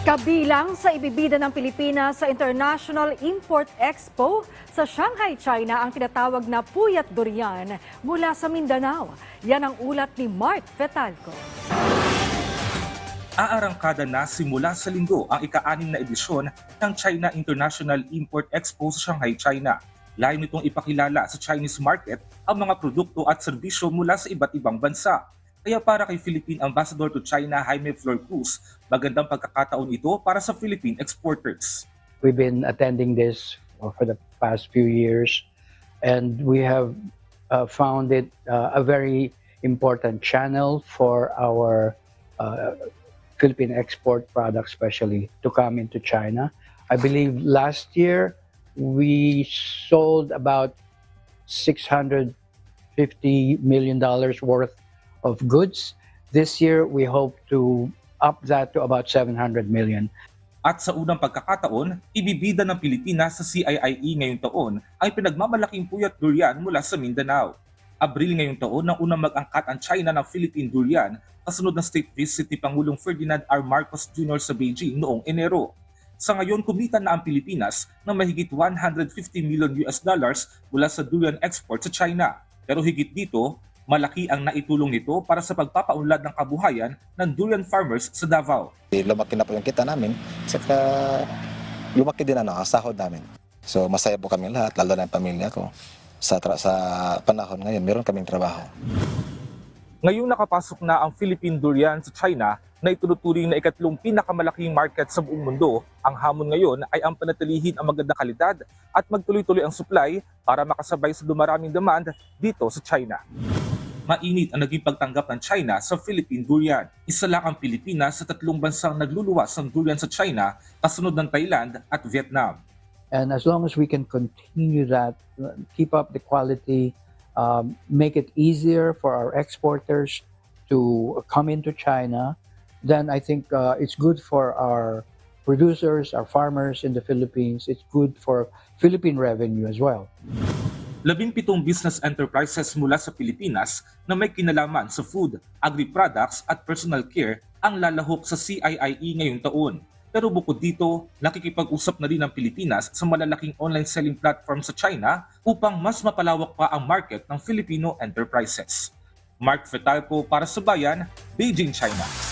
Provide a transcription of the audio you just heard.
Kabilang sa ibibida ng Pilipinas sa International Import Expo sa Shanghai, China ang tinatawag na Puyat Durian mula sa Mindanao. Yan ang ulat ni Mark Fetalco. Aarangkada na simula sa linggo ang ika-anim na edisyon ng China International Import Expo sa Shanghai, China. Layo nitong ipakilala sa Chinese market ang mga produkto at serbisyo mula sa iba't ibang bansa. Kaya para kay Philippine Ambassador to China Jaime Flor Cruz, magandang pagkakataon ito para sa Philippine exporters. We've been attending this for the past few years, and we have uh, found it uh, a very important channel for our uh, Philippine export products, especially to come into China. I believe last year we sold about $650 million worth of goods. This year we hope to up that to about 700 million. At sa unang pagkakataon, ibibida ng Pilipinas sa CIIE ngayong taon ay pinagmamalaking puyat durian mula sa Mindanao. Abril ngayong taon nang unang mag-angkat ang China ng Philippine durian kasunod ng state visit ni Pangulong Ferdinand R. Marcos Jr. sa Beijing noong Enero. Sa ngayon, kumita na ang Pilipinas ng mahigit 150 million US dollars mula sa durian export sa China. Pero higit dito, malaki ang naitulong nito para sa pagpapaunlad ng kabuhayan ng durian farmers sa Davao. Lumaki na po yung kita namin, saka lumaki din ano, ang sahod namin. So masaya po kami lahat, lalo na yung pamilya ko. Sa, sa panahon ngayon, meron kaming trabaho. Ngayong nakapasok na ang Philippine durian sa China na ituturing na ikatlong pinakamalaking market sa buong mundo, ang hamon ngayon ay ang panatilihin ang magandang kalidad at magtuloy-tuloy ang supply para makasabay sa dumaraming demand dito sa China. Mainit ang naging pagtanggap ng China sa Philippine durian. Isa lang ang Pilipinas sa tatlong bansang nagluluwas ng durian sa China kasunod ng Thailand at Vietnam. And as long as we can continue that, keep up the quality, um, make it easier for our exporters to come into China, then I think uh, it's good for our producers, our farmers in the Philippines. It's good for Philippine revenue as well. Labing pitong business enterprises mula sa Pilipinas na may kinalaman sa food, agri-products at personal care ang lalahok sa CIIE ngayong taon. Pero bukod dito, nakikipag-usap na rin ang Pilipinas sa malalaking online selling platform sa China upang mas mapalawak pa ang market ng Filipino enterprises. Mark Fetalco para sa Bayan, Beijing, China.